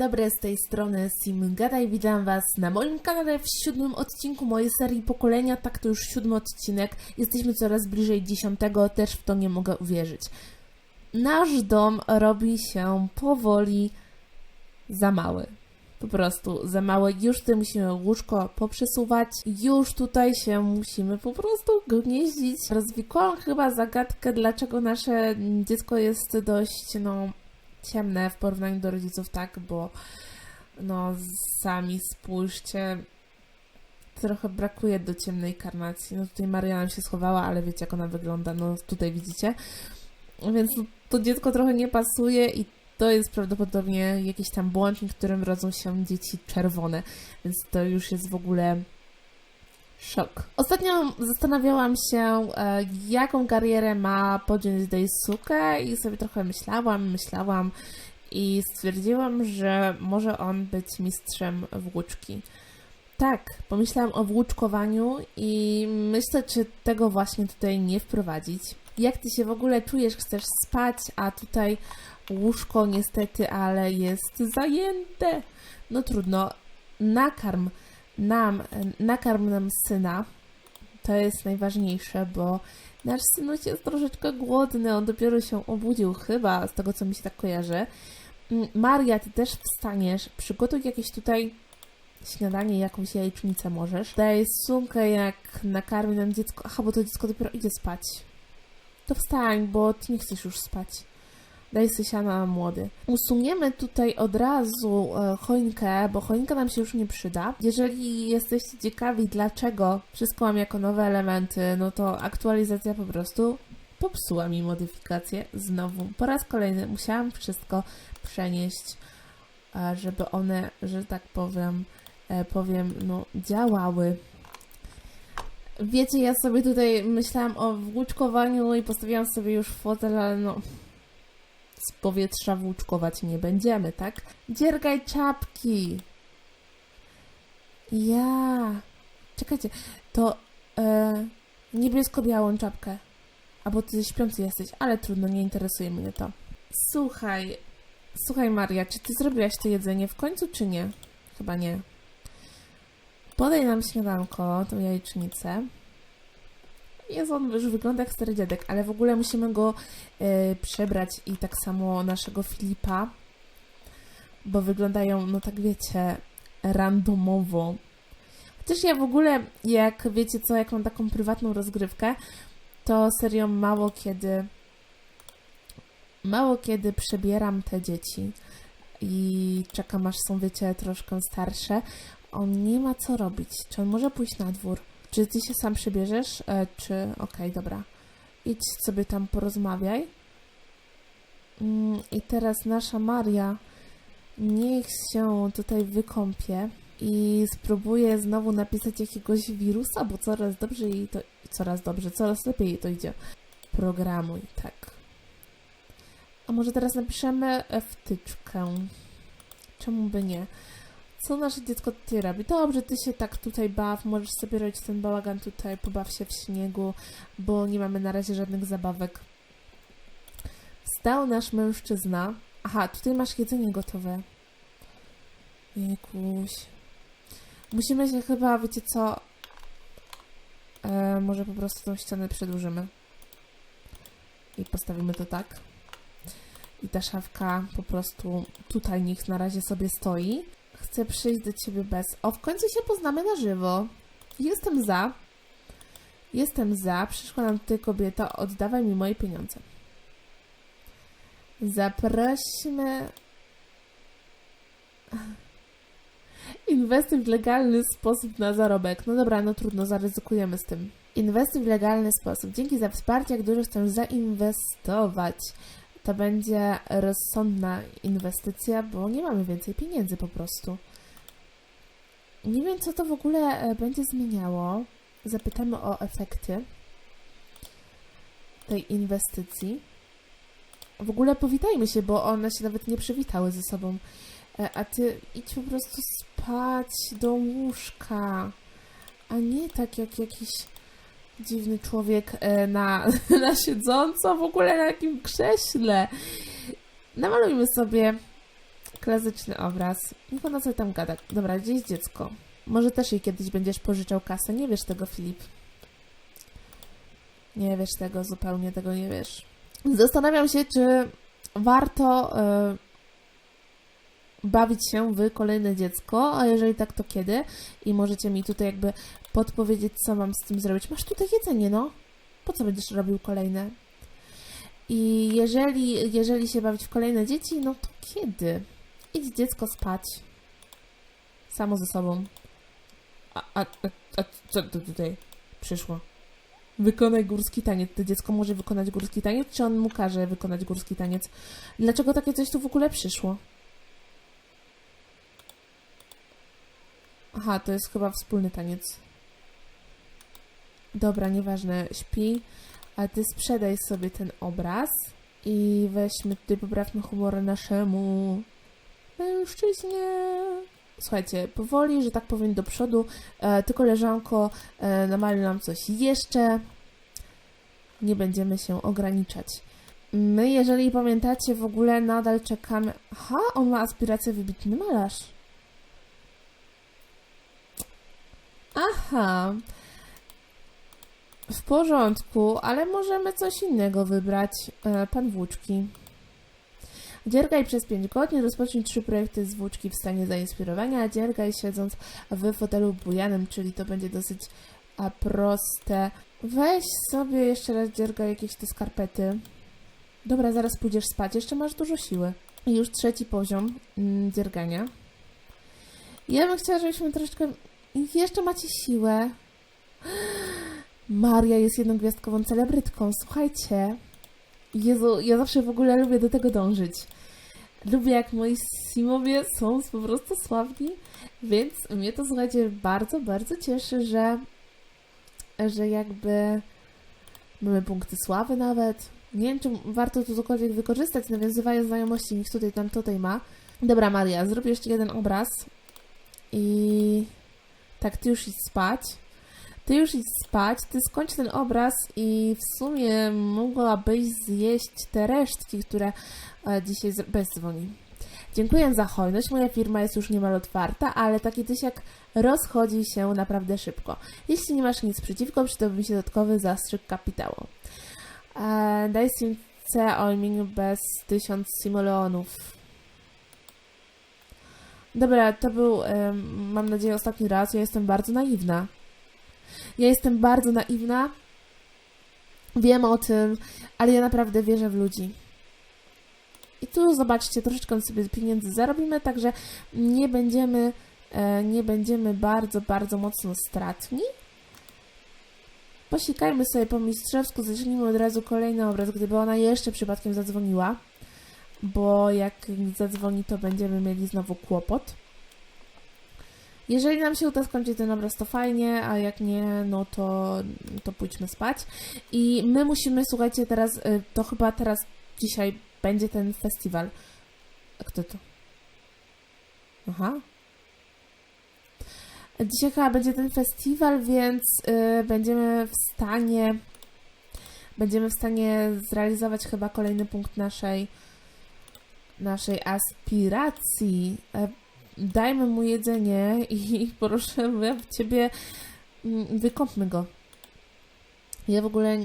dobry, z tej strony Simgada i witam Was na moim kanale w siódmym odcinku mojej serii Pokolenia. Tak, to już siódmy odcinek. Jesteśmy coraz bliżej dziesiątego, też w to nie mogę uwierzyć. Nasz dom robi się powoli za mały. Po prostu za małe. Już tutaj musimy łóżko poprzesuwać. Już tutaj się musimy po prostu gnieździć. Rozwikłam chyba zagadkę, dlaczego nasze dziecko jest dość, no, ciemne w porównaniu do rodziców, tak, bo no sami spójrzcie, trochę brakuje do ciemnej karnacji. No tutaj Maria nam się schowała, ale wiecie jak ona wygląda, no tutaj widzicie. Więc no, to dziecko trochę nie pasuje i to jest prawdopodobnie jakiś tam błąd, w którym rodzą się dzieci czerwone, więc to już jest w ogóle Szok. Ostatnio zastanawiałam się, e, jaką karierę ma podjąć Daisuke i sobie trochę myślałam, myślałam i stwierdziłam, że może on być mistrzem włóczki. Tak, pomyślałam o włóczkowaniu i myślę, czy tego właśnie tutaj nie wprowadzić. Jak ty się w ogóle czujesz? Chcesz spać, a tutaj łóżko niestety, ale jest zajęte. No trudno. Nakarm nam, nakarm nam syna. To jest najważniejsze, bo nasz synuś jest troszeczkę głodny, on dopiero się obudził chyba, z tego co mi się tak kojarzy. Mm, Maria, ty też wstaniesz, przygotuj jakieś tutaj śniadanie, jakąś jajecznicę możesz. Daj sumkę, jak nakarmi nam dziecko. Aha, bo to dziecko dopiero idzie spać. To wstań, bo ty nie chcesz już spać. Daj sobie siana młody. Usuniemy tutaj od razu e, choinkę, bo choinka nam się już nie przyda. Jeżeli jesteście ciekawi, dlaczego wszystko mam jako nowe elementy, no to aktualizacja po prostu popsuła mi modyfikację znowu. Po raz kolejny musiałam wszystko przenieść, żeby one, że tak powiem, e, powiem, no działały. Wiecie, ja sobie tutaj myślałam o włóczkowaniu i postawiłam sobie już fotel, ale no z powietrza włóczkować nie będziemy, tak? Dziergaj czapki! Ja. Czekajcie, to e, niebiesko-białą czapkę. Albo ty śpiący jesteś, ale trudno, nie interesuje mnie to. Słuchaj, słuchaj Maria, czy ty zrobiłaś to jedzenie w końcu, czy nie? Chyba nie. Podaj nam śniadanko, tą jajecznicę. Jest on już wygląda jak stary dziadek, ale w ogóle musimy go e, przebrać i tak samo naszego Filipa, bo wyglądają, no tak wiecie, randomowo. Chociaż ja w ogóle, jak wiecie co, jak mam taką prywatną rozgrywkę, to serio mało kiedy mało kiedy przebieram te dzieci i czekam aż są, wiecie, troszkę starsze. On nie ma co robić. Czy on może pójść na dwór? Czy ty się sam przybierzesz? E, czy... Okej, okay, dobra. Idź sobie tam porozmawiaj. Mm, I teraz nasza Maria niech się tutaj wykąpie i spróbuje znowu napisać jakiegoś wirusa, bo coraz dobrze jej to... Coraz dobrze, coraz lepiej jej to idzie. Programuj, tak. A może teraz napiszemy wtyczkę. Czemu by nie? Co nasze dziecko tutaj robi? Dobrze, ty się tak tutaj baw, możesz sobie robić ten bałagan tutaj, pobaw się w śniegu, bo nie mamy na razie żadnych zabawek. Wstał nasz mężczyzna. Aha, tutaj masz jedzenie gotowe. Jekuś. Musimy się chyba, wiecie co, e, może po prostu tą ścianę przedłużymy. I postawimy to tak. I ta szafka po prostu tutaj niech na razie sobie stoi. Chcę przyjść do ciebie bez. O, w końcu się poznamy na żywo. Jestem za. Jestem za. Przyszła nam tutaj kobieta. Oddawaj mi moje pieniądze. Zaprośmy. Inwestuj w legalny sposób na zarobek. No dobra, no trudno, zaryzykujemy z tym. Inwestuj w legalny sposób. Dzięki za wsparcie, jak dużo chcę zainwestować to będzie rozsądna inwestycja, bo nie mamy więcej pieniędzy po prostu. Nie wiem, co to w ogóle e, będzie zmieniało. Zapytamy o efekty tej inwestycji. W ogóle powitajmy się, bo one się nawet nie przywitały ze sobą. E, a ty idź po prostu spać do łóżka, a nie tak jak jakiś dziwny człowiek e, na, na siedząco, w ogóle na jakim krześle. Namalujmy sobie Klasyczny obraz. Niech ona sobie tam gada. Dobra, gdzie jest dziecko? Może też jej kiedyś będziesz pożyczał kasę. Nie wiesz tego, Filip. Nie wiesz tego, zupełnie tego nie wiesz. Zastanawiam się, czy warto e, bawić się w kolejne dziecko, a jeżeli tak, to kiedy? I możecie mi tutaj jakby podpowiedzieć, co mam z tym zrobić. Masz tutaj jedzenie, no. Po co będziesz robił kolejne? I jeżeli, jeżeli się bawić w kolejne dzieci, no to kiedy? Idź dziecko spać. Samo ze sobą. A, a, a, co to tutaj przyszło? Wykonaj górski taniec. To dziecko może wykonać górski taniec, czy on mu każe wykonać górski taniec? Dlaczego takie coś tu w ogóle przyszło? Aha, to jest chyba wspólny taniec. Dobra, nieważne, śpi. A ty sprzedaj sobie ten obraz i weźmy tutaj, poprawmy humor naszemu mężczyźnie. Słuchajcie, powoli, że tak powiem, do przodu. E, ty, koleżanko, e, namaluj nam coś jeszcze. Nie będziemy się ograniczać. My, jeżeli pamiętacie, w ogóle nadal czekamy. Aha, on ma aspirację wybitny malarz. Aha. W porządku, ale możemy coś innego wybrać. E, pan Włóczki. Dziergaj przez 5 godzin, rozpocznij trzy projekty z Włóczki w stanie zainspirowania. Dziergaj siedząc w fotelu bujanym, czyli to będzie dosyć a, proste. Weź sobie jeszcze raz dziergaj jakieś te skarpety. Dobra, zaraz pójdziesz spać, jeszcze masz dużo siły. I już trzeci poziom mm, dziergania. Ja bym chciała, żebyśmy troszeczkę... Jeszcze macie siłę. Maria jest jednogwiazdkową celebrytką. Słuchajcie. Jezu, ja zawsze w ogóle lubię do tego dążyć. Lubię, jak moi simowie są po prostu sławni, więc mnie to, słuchajcie, bardzo, bardzo cieszy, że, że jakby mamy punkty sławy nawet. Nie wiem, czy warto to cokolwiek wykorzystać, nawiązywanie znajomości, niech tutaj tam tutaj ma. Dobra, Maria, zrób jeszcze jeden obraz i tak, ty już idź spać. Ty już idź spać, ty skończ ten obraz i w sumie mogłabyś zjeść te resztki, które e, dzisiaj bez dzwoni. Dziękuję za hojność. Moja firma jest już niemal otwarta, ale taki tysiak rozchodzi się naprawdę szybko. Jeśli nie masz nic przeciwko, przydałby mi się dodatkowy zastrzyk kapitału. E, daj C o imieniu bez tysiąc simoleonów. Dobra, to był, mam nadzieję, ostatni raz. Ja jestem bardzo naiwna. Ja jestem bardzo naiwna. Wiem o tym, ale ja naprawdę wierzę w ludzi. I tu zobaczcie, troszeczkę sobie pieniędzy zarobimy, także nie będziemy, e, nie będziemy bardzo, bardzo mocno stratni. Posikajmy sobie po mistrzowsku, zacznijmy od razu kolejny obraz, gdyby ona jeszcze przypadkiem zadzwoniła, bo jak zadzwoni, to będziemy mieli znowu kłopot. Jeżeli nam się uda skończyć ten obraz, to fajnie, a jak nie, no to, to pójdźmy spać. I my musimy, słuchajcie, teraz, y, to chyba teraz, dzisiaj będzie ten festiwal. A kto to? Aha. Dzisiaj chyba będzie ten festiwal, więc y, będziemy w stanie, będziemy w stanie zrealizować chyba kolejny punkt naszej, naszej aspiracji. E, dajmy mu jedzenie i proszę ja ciebie, mm, wykąpmy go. Ja w ogóle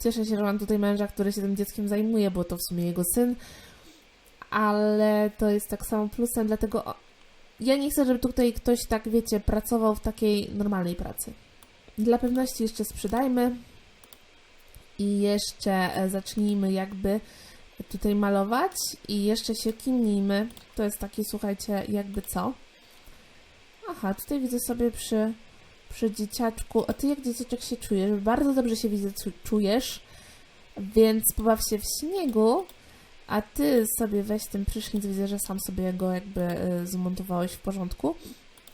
cieszę się, że mam tutaj męża, który się tym dzieckiem zajmuje, bo to w sumie jego syn, ale to jest tak samo plusem, dlatego ja nie chcę, żeby tutaj ktoś tak, wiecie, pracował w takiej normalnej pracy. Dla pewności jeszcze sprzedajmy i jeszcze e, zacznijmy jakby tutaj malować i jeszcze się kimnijmy. To jest taki, słuchajcie, jakby co. Aha, tutaj widzę sobie przy, przy dzieciaczku. A ty jak dzieciaczek się czujesz? Bardzo dobrze się widzę, czu- czujesz, więc pobaw się w śniegu. A ty sobie weź ten prysznic, widzę, że sam sobie go jakby y, zmontowałeś w porządku.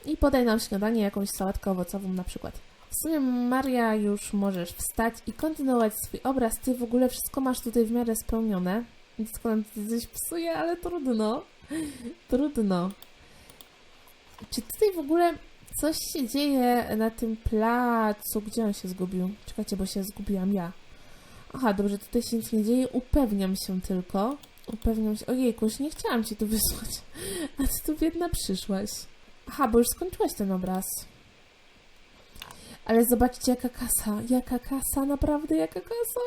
I podaj nam śniadanie, jakąś sałatkę owocową na przykład. W sumie Maria już możesz wstać i kontynuować swój obraz. Ty w ogóle wszystko masz tutaj w miarę spełnione. Tutaj coś psuje, ale trudno. Trudno. Czy tutaj w ogóle coś się dzieje na tym placu? Gdzie on się zgubił? Czekajcie, bo się zgubiłam ja. Aha, dobrze, tutaj się nic nie dzieje. Upewniam się tylko. Upewniam się. Ojejku, już nie chciałam ci tu wysłać. A ty tu biedna przyszłaś. Aha, bo już skończyłaś ten obraz. Ale zobaczcie, jaka kasa. Jaka kasa, naprawdę, jaka kasa.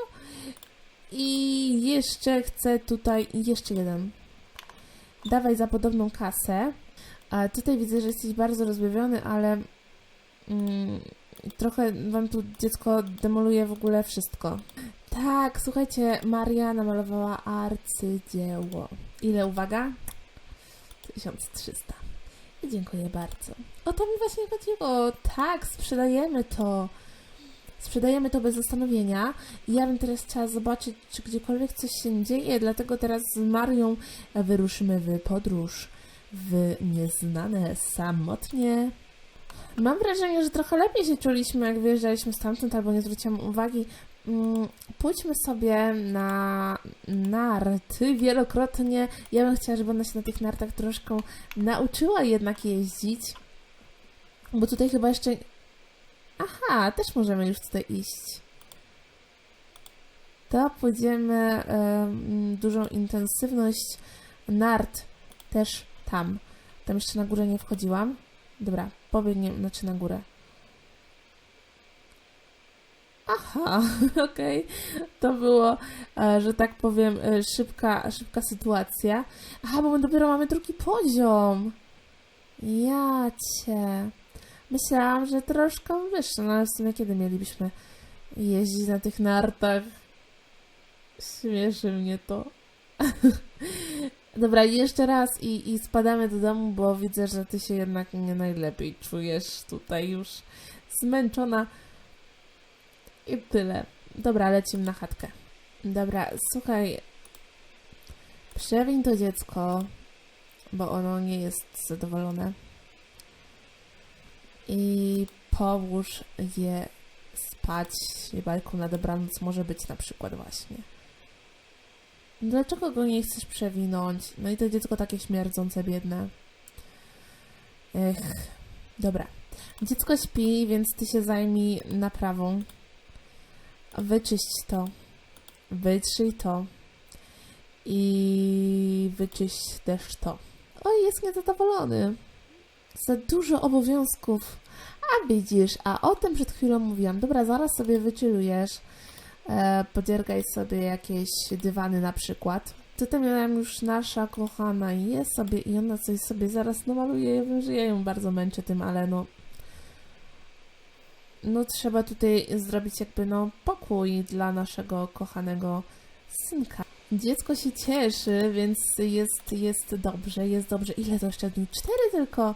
I jeszcze chcę tutaj, jeszcze jeden. Dawaj za podobną kasę. A tutaj widzę, że jesteś bardzo rozbawiony, ale mm, trochę wam tu dziecko demoluje w ogóle wszystko. Tak, słuchajcie, Maria namalowała arcydzieło. Ile, uwaga? 1300. I dziękuję bardzo. O to mi właśnie chodziło. Tak, sprzedajemy to. Sprzedajemy to bez zastanowienia. I ja bym teraz chciała zobaczyć, czy gdziekolwiek coś się dzieje, dlatego teraz z Marią wyruszymy w podróż w nieznane samotnie. Mam wrażenie, że trochę lepiej się czuliśmy, jak wyjeżdżaliśmy stamtąd, albo nie zwróciłam uwagi. Mm, Pójdźmy sobie na narty wielokrotnie. Ja bym chciała, żeby ona się na tych nartach troszkę nauczyła jednak jeździć. Bo tutaj chyba jeszcze. Aha, też możemy już tutaj iść. To pójdziemy em, dużą intensywność nart też tam. Tam jeszcze na górę nie wchodziłam. Dobra, pobiegniemy, znaczy na górę. Aha, okej. To było, e, że tak powiem, e, szybka, szybka sytuacja. Aha, bo my dopiero mamy drugi poziom. Ja cię. Myślałam, że troszkę wyższe, no ale w sumie kiedy mielibyśmy jeździć na tych nartach? Śmieszy mnie to. Dobra, jeszcze raz i, i spadamy do domu, bo widzę, że ty się jednak nie najlepiej czujesz tutaj już zmęczona. I tyle. Dobra, lecimy na chatkę. Dobra, słuchaj. Przewiń to dziecko, bo ono nie jest zadowolone. I połóż je spać. Bajką na dobranoc może być na przykład właśnie. Dlaczego go nie chcesz przewinąć? No i to dziecko takie śmierdzące, biedne. Ech, dobra. Dziecko śpi, więc ty się zajmij naprawą. Wyczyść to. Wytrzyj to. I wyczyść też to. Oj, jest niezadowolony. Za dużo obowiązków. A widzisz, a o tym przed chwilą mówiłam. Dobra, zaraz sobie wyczylujesz. E, podziergaj sobie jakieś dywany na przykład. Tutaj miałam już nasza kochana jest sobie i ona coś sobie zaraz namaluje. Ja wiem, że ja ją bardzo męczę tym, ale no no trzeba tutaj zrobić jakby no pokój dla naszego kochanego synka. Dziecko się cieszy, więc jest, jest dobrze, jest dobrze. Ile to jeszcze dni? Cztery tylko.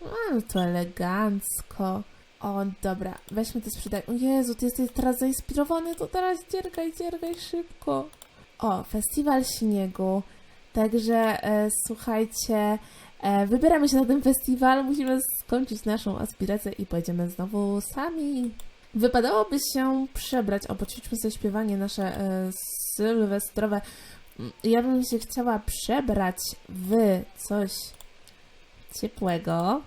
No to elegancko. O, dobra, weźmy to sprzedaj. O Jezu, ty jesteś teraz zainspirowany, to teraz dziergaj, dziergaj szybko. O, festiwal śniegu. Także e, słuchajcie, e, wybieramy się na ten festiwal, musimy skończyć naszą aspirację i pojedziemy znowu sami. Wypadałoby się przebrać, o, poćwiczmy sobie śpiewanie nasze e, sylwestrowe. Ja bym się chciała przebrać w coś ciepłego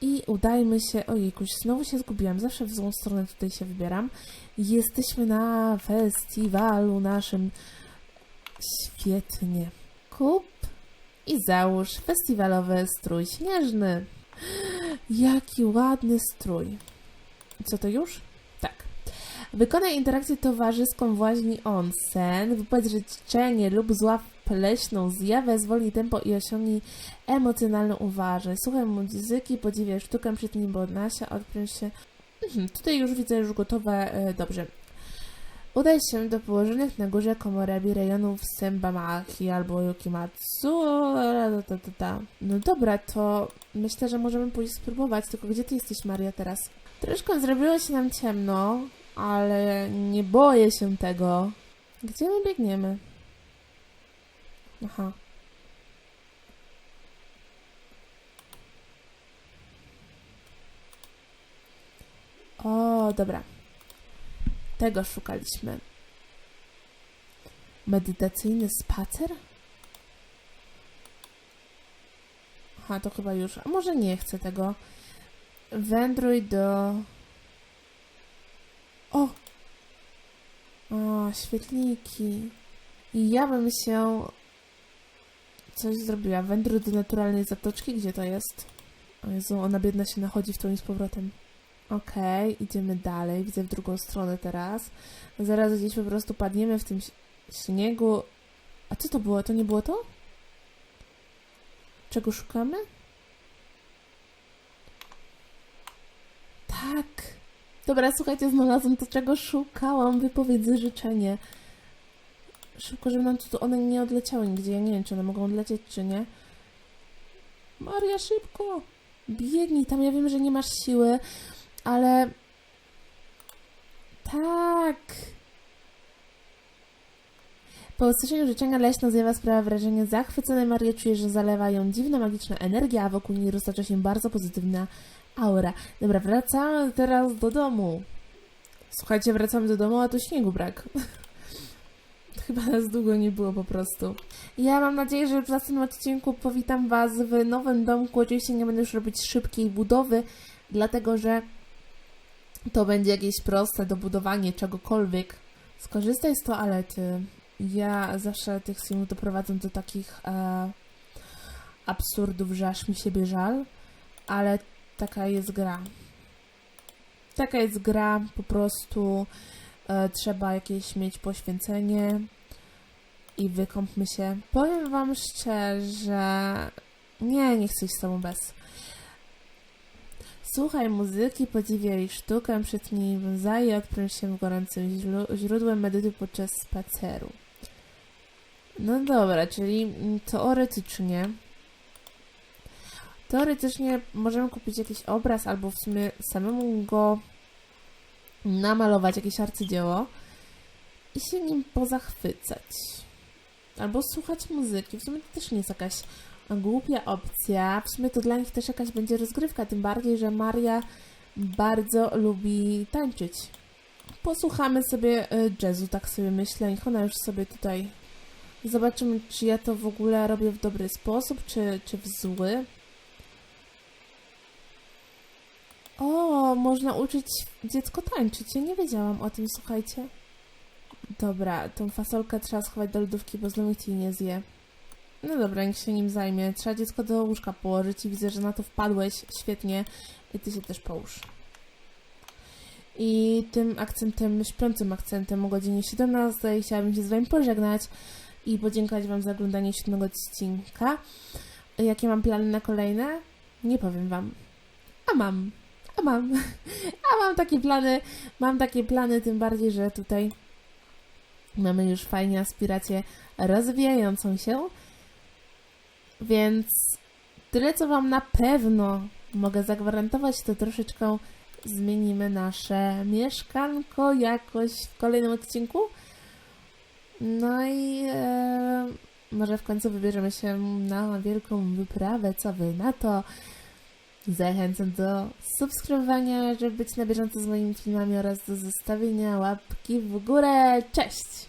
i udajmy się, ojejkuś, znowu się zgubiłam, zawsze w złą stronę tutaj się wybieram. Jesteśmy na festiwalu naszym. Świetnie. Kup i załóż festiwalowy strój śnieżny. Jaki ładny strój. Co to już? Tak. Wykonaj interakcję towarzyską w łaźni onsen, wypowiedz życzenie lub zław pleśną zjawę, zwolnij tempo i osiągnij emocjonalną uważność. Słuchaj muzyki, podziwiaj sztukę, przytnij Bonasia, odpręż się. Mhm, tutaj już widzę już gotowe, e, dobrze. Udaj się do położonych na górze komorebi rejonów Sembamaki albo Yukimatsu. No dobra, to myślę, że możemy pójść spróbować, tylko gdzie ty jesteś, Maria, teraz? Troszkę zrobiło się nam ciemno, ale nie boję się tego. Gdzie my biegniemy? Aha. O, dobra. Tego szukaliśmy. Medytacyjny spacer? Aha, to chyba już. A może nie chcę tego. Wędruj do. O! O, świetliki. I ja bym się coś zrobiła. Wędruj do naturalnej zatoczki. Gdzie to jest? O Jezu, ona biedna się nachodzi w tą i z powrotem. Okej, idziemy dalej. Widzę w drugą stronę teraz. Zaraz gdzieś po prostu padniemy w tym śniegu. A co to było? To nie było to? Czego szukamy? Tak. Dobra, słuchajcie, znalazłam to, czego szukałam. Wypowiedz życzenie. Szybko, żeby nam tu one nie odleciały nigdzie. Ja nie wiem, czy one mogą odlecieć, czy nie. Maria, szybko! Biegnij tam, ja wiem, że nie masz siły, ale... Tak! Po usłyszeniu życzenia leśna zjawa sprawia wrażenie zachwyconej Maria czuje, że zalewa ją dziwna, magiczna energia, a wokół niej roztacza się bardzo pozytywna aura. Dobra, wracamy teraz do domu. Słuchajcie, wracamy do domu, a tu śniegu brak. Chyba nas długo nie było po prostu. Ja mam nadzieję, że w następnym odcinku powitam Was w nowym domku. Oczywiście nie będę już robić szybkiej budowy, dlatego że to będzie jakieś proste dobudowanie czegokolwiek. Skorzystaj z toalety. Ja zawsze tych filmów doprowadzę do takich e, absurdów, że aż mi siebie żal, ale taka jest gra. Taka jest gra, po prostu trzeba jakieś mieć poświęcenie i wykąpmy się. Powiem Wam szczerze, nie, nie chcę iść z tobą bez. Słuchaj muzyki, podziwiaj sztukę, przytnij bonsai, odpręż się gorącym źródłem, medytuj podczas spaceru. No dobra, czyli teoretycznie teoretycznie możemy kupić jakiś obraz albo w sumie samemu go namalować, jakieś arcydzieło i się nim pozachwycać. Albo słuchać muzyki. W sumie to też nie jest jakaś głupia opcja. W sumie to dla nich też jakaś będzie rozgrywka, tym bardziej, że Maria bardzo lubi tańczyć. Posłuchamy sobie y, jazzu, tak sobie myślę. Niech ona już sobie tutaj... Zobaczymy, czy ja to w ogóle robię w dobry sposób, czy, czy w zły. O, można uczyć dziecko tańczyć. Ja nie wiedziałam o tym, słuchajcie. Dobra, tą fasolkę trzeba schować do lodówki, bo znowu jej nie zje. No dobra, niech się nim zajmie. Trzeba dziecko do łóżka położyć i widzę, że na to wpadłeś. Świetnie. I ty się też połóż. I tym akcentem, śpiącym akcentem o godzinie 17 chciałabym się z wami pożegnać i podziękować wam za oglądanie siódmego odcinka. Jakie mam plany na kolejne? Nie powiem wam. A mam. A mam. A mam takie plany. Mam takie plany, tym bardziej, że tutaj mamy już fajnie aspirację rozwijającą się. Więc tyle, co Wam na pewno mogę zagwarantować, to troszeczkę zmienimy nasze mieszkanko jakoś w kolejnym odcinku. No i e, może w końcu wybierzemy się na wielką wyprawę. Co Wy na to? Zachęcam do subskrybowania, żeby być na bieżąco z moimi filmami oraz do zostawienia łapki w górę. Cześć!